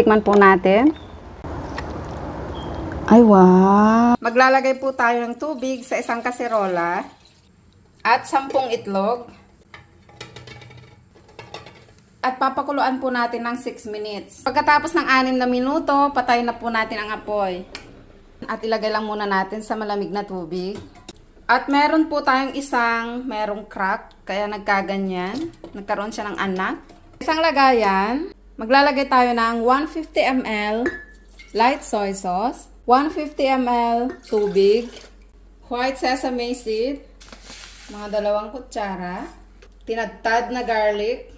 tikman po natin. Ay, wow! Maglalagay po tayo ng tubig sa isang kaserola at sampung itlog. At papakuluan po natin ng 6 minutes. Pagkatapos ng 6 na minuto, patay na po natin ang apoy. At ilagay lang muna natin sa malamig na tubig. At meron po tayong isang merong crack, kaya nagkaganyan. Nagkaroon siya ng anak. Isang lagayan, maglalagay tayo ng 150 ml light soy sauce, 150 ml tubig, white sesame seed, mga dalawang kutsara, tinadtad na garlic,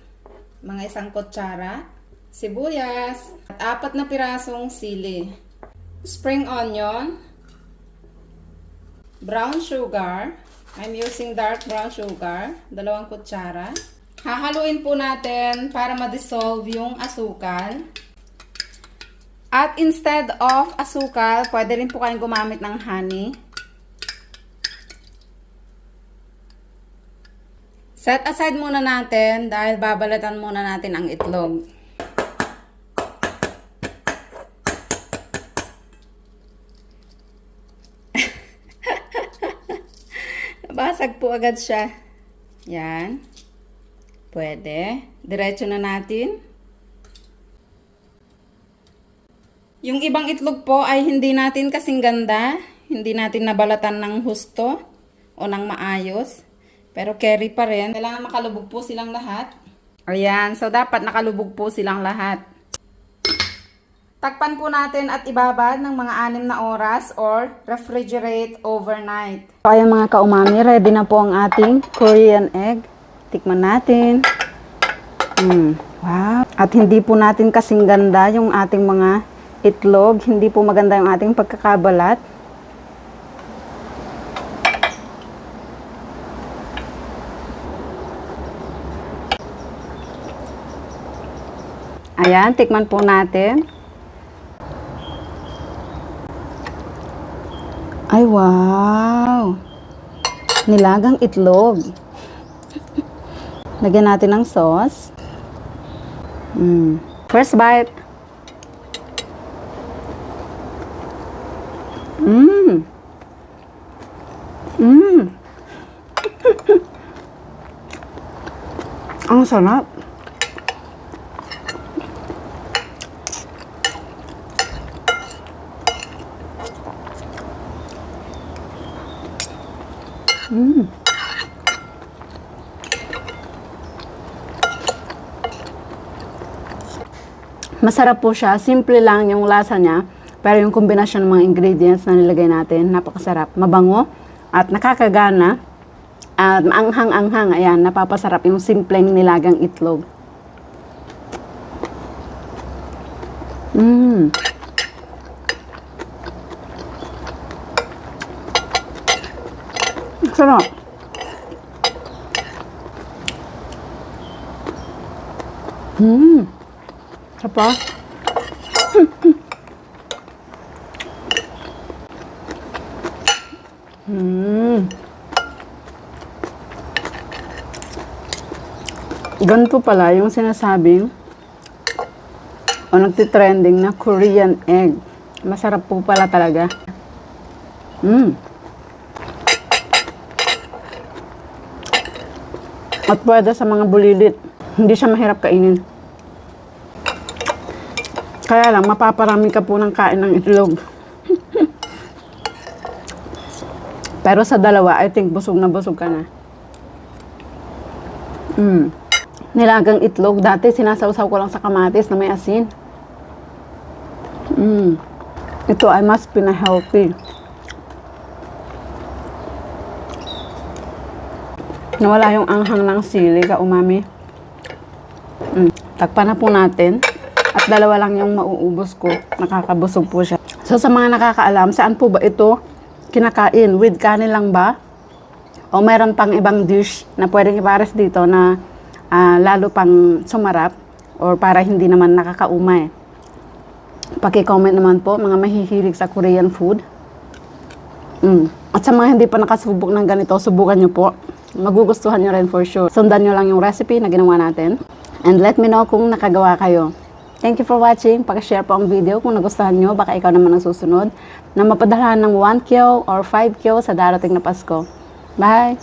mga isang kutsara, sibuyas, at apat na pirasong sili, spring onion, brown sugar. I'm using dark brown sugar, dalawang kutsara. Hahaluin po natin para ma-dissolve yung asukal. At instead of asukal, pwede rin po kayong gumamit ng honey. Set aside muna natin dahil babalatan muna natin ang itlog. Nabasag po agad siya. Yan. Pwede. Diretso na natin. Yung ibang itlog po ay hindi natin kasing ganda. Hindi natin nabalatan ng husto o ng maayos. Pero carry pa rin. Kailangan makalubog po silang lahat. Ayan. So, dapat nakalubog po silang lahat. Takpan po natin at ibabad ng mga anim na oras or refrigerate overnight. So, ayan mga kaumami, ready na po ang ating Korean egg. Tikman natin. Mm, wow. At hindi po natin kasing ganda yung ating mga itlog. Hindi po maganda yung ating pagkakabalat. Ayan, tikman po natin. Ay, wow! Nilagang itlog. Lagyan natin ng sauce. Mm. First bite. Mmm. Mmm. Ang sarap. Mm. Masarap po siya. Simple lang yung lasa niya. Pero yung kombinasyon ng mga ingredients na nilagay natin, napakasarap. Mabango at nakakagana. At maanghang-anghang. Ayan, napapasarap yung simpleng nilagang itlog. Mmm. Sarap. Mmm. Sarap ah. Mmm. Ganito pala yung sinasabing o nagtitrending na Korean egg. Masarap po pala talaga. Mmm. At pwede sa mga bulilit. Hindi siya mahirap kainin. Kaya lang, mapaparami ka po ng kain ng itlog. Pero sa dalawa, I think busog na busog ka na. Mm. Nilagang itlog. Dati sinasawsaw ko lang sa kamatis na may asin. Mm. Ito ay mas pina-healthy. Nawala yung anghang ng sili ka umami. Mm. Takpan na po natin. At dalawa lang yung mauubos ko. Nakakabusog po siya. So sa mga nakakaalam, saan po ba ito kinakain? With kanin lang ba? O meron pang ibang dish na pwedeng ipares dito na ah, lalo pang sumarap or para hindi naman nakakaumay. Paki-comment naman po mga mahihilig sa Korean food. Mm. At sa mga hindi pa nakasubok ng ganito, subukan nyo po. Magugustuhan nyo rin for sure. Sundan nyo lang yung recipe na ginawa natin. And let me know kung nakagawa kayo. Thank you for watching. Pag-share po ang video kung nagustuhan nyo. Baka ikaw naman ang susunod na mapadalhan ng 1 kyo or 5 kyo sa darating na Pasko. Bye!